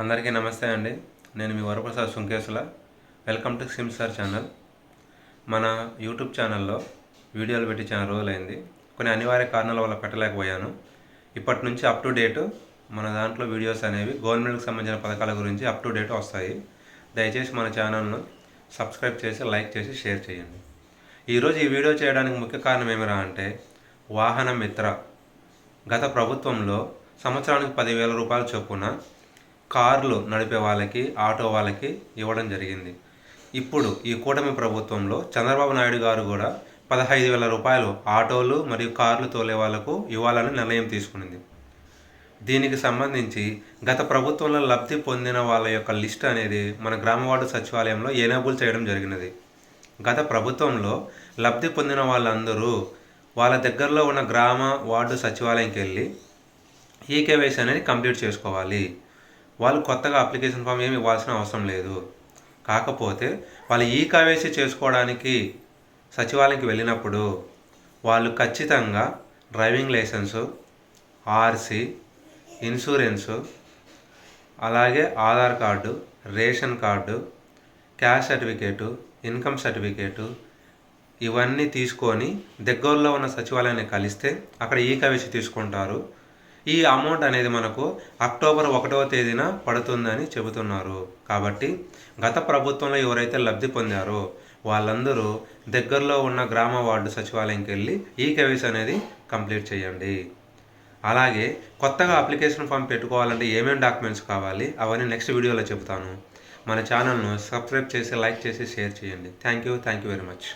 అందరికీ నమస్తే అండి. నేను మీ Varaprasad Sunkesula. Welcome to sim sir channel. మన యూట్యూబ్ ఛానల్లో వీడియోలు పెట్టి చాలా రోజులైంది. కొన్ని అనివార్య కారణాల వల్ల పెట్టలేకపోయాను. ఇప్పటి నుంచి అప్ టు డేట్ మన దాంట్లో వీడియోస్ అనేవి గవర్నమెంట్కి సంబంధించిన పథకాల గురించి అప్ టు డేట్ వస్తాయి. దయచేసి మన ఛానల్ను సబ్స్క్రైబ్ చేసి లైక్ చేసి షేర్ చేయండి. ఈరోజు ఈ వీడియో చేయడానికి ముఖ్య కారణం ఏమిరా అంటే వాహన మిత్ర. గత ప్రభుత్వంలో సంవత్సరానికి పదివేల రూపాయల చొప్పున కార్లు నడిపే వాళ్ళకి ఆటో వాళ్ళకి ఇవ్వడం జరిగింది. ఇప్పుడు ఈ కూటమి ప్రభుత్వంలో చంద్రబాబు నాయుడు గారు కూడా పదహైదు వేల రూపాయలు ఆటోలు మరియు కార్లు తోలే వాళ్ళకు ఇవ్వాలని నిర్ణయం తీసుకునింది. దీనికి సంబంధించి గత ప్రభుత్వంలో లబ్ధి పొందిన వాళ్ళ యొక్క లిస్ట్ అనేది మన గ్రామ వార్డు సచివాలయంలో ఎనేబుల్ చేయడం జరిగినది. గత ప్రభుత్వంలో లబ్ధి పొందిన వాళ్ళందరూ వాళ్ళ దగ్గరలో ఉన్న గ్రామ వార్డు సచివాలయంకి వెళ్ళి ఈకేవైసీ అనేది కంప్లీట్ చేసుకోవాలి. వాళ్ళు కొత్తగా అప్లికేషన్ ఫామ్ ఏమి ఇవ్వాల్సిన అవసరం లేదు. కాకపోతే వాళ్ళు ఈ కేవైసీ చేసుకోవడానికి సచివాలయంకి వెళ్ళినప్పుడు వాళ్ళు ఖచ్చితంగా డ్రైవింగ్ లైసెన్సు ఆర్సీ ఇన్సూరెన్సు అలాగే Aadhaar card ration card caste certificate income certificate ఇవన్నీ తీసుకొని దగ్గరలో ఉన్న సచివాలయాన్ని కలిస్తే అక్కడ ఈ కవేసి తీసుకుంటారు. ఈ అమౌంట్ అనేది మనకు అక్టోబర్ ఒకటవ తేదీన పడుతుందని చెబుతున్నారు. కాబట్టి గత ప్రభుత్వంలో ఎవరైతే లబ్ధి పొందారో వాళ్ళందరూ దగ్గరలో ఉన్న గ్రామ వార్డు సచివాలయంకి వెళ్ళి ఈ కవిస్ అనేది కంప్లీట్ చేయండి. అలాగే కొత్తగా అప్లికేషన్ ఫామ్ పెట్టుకోవాలంటే ఏమేమి డాక్యుమెంట్స్ కావాలి అవన్నీ నెక్స్ట్ వీడియోలో చెబుతాను. మన ఛానల్ను సబ్స్క్రైబ్ చేసి లైక్ చేసి షేర్ చేయండి. Thank you thank you very much